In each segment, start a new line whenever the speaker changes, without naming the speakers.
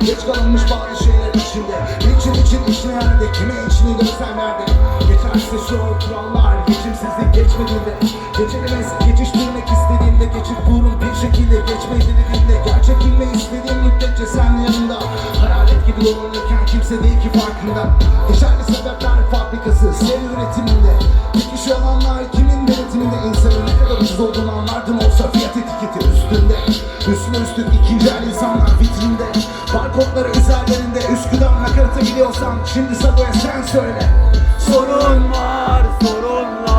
Geç kalınmış bazı şeyler içinde İçin için işleyen de kime içini Geçerse şu kurallar Geçimsizlik geçmediğinde Geçemez geçiştirmek istediğimde Geçip durun bir şekilde geçmeyi dilediğimde Gerçek bilmeyi istediğim müddetçe sen yanımda. Hayalet gibi dolanırken kimse değil ki farkında. Geçerli sebepler fabrikası seri üretiminde. Dikiş alanlar kimin denetiminde? İnsanın ne kadar ucuz olduğunu anlardım. Olsa fiyat etiketi üstünde. Üstüne üstlük ikinci el insanlar vitrinde. Barkodları üzerlerinde Üsküdar nakarata gidiyorsan Şimdi Sago'ya sen söyle
Sorun var, sorun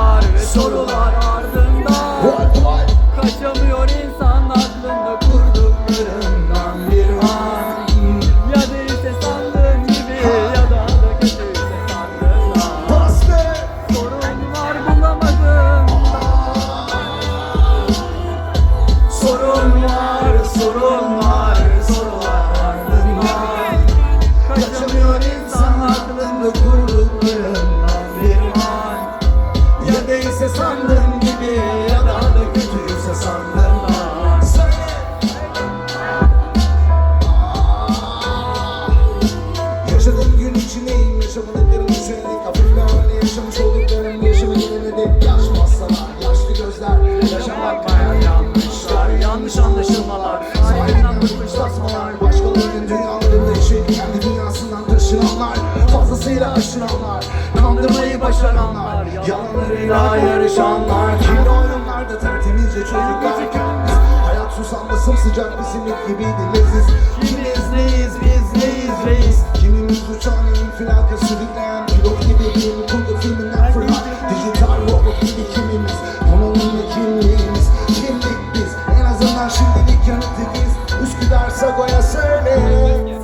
Dek yaş masalar Yaşlı gözler. Yaşamak
Bakmaya yanlışlar, yanlış anlaşılmalar. Sahibinden bıkmış tasmalar
Başkalarının dünyalarında yaşayıp kendi dünyasından taşınanlar Fazlasıyla aşıranlar Kandırmayı başaranlar. Yalanlarıyla yarışanlar. Kirli oyunlarda tertemizce çocuklarken biz Hayat susamda sımsıcak bir simit gibiydi leziz.
Kimiz neyiz, biz neyiz reis.
Kimimiz uçağın infilaka sürükleyen kimliğimiz Kimlik biz. En azından şimdilik yanıtı biz. Üsküdar Sago'ya söyle.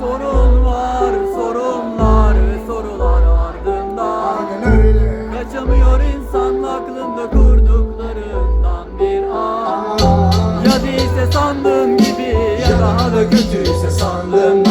Sorun var, sorunlar ve sorular ardından
Aynen öyle.
Kaçamıyor insan aklında kurduklarından bir an. Ya değilse sandığın gibi ya daha da kötüyse sandığından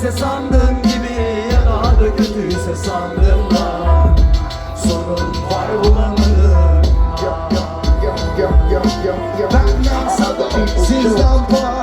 iyiyse sandığım gibi ya daha da kötüyse sandığımdan Sorun var bulamadım
Ben yansam sizden var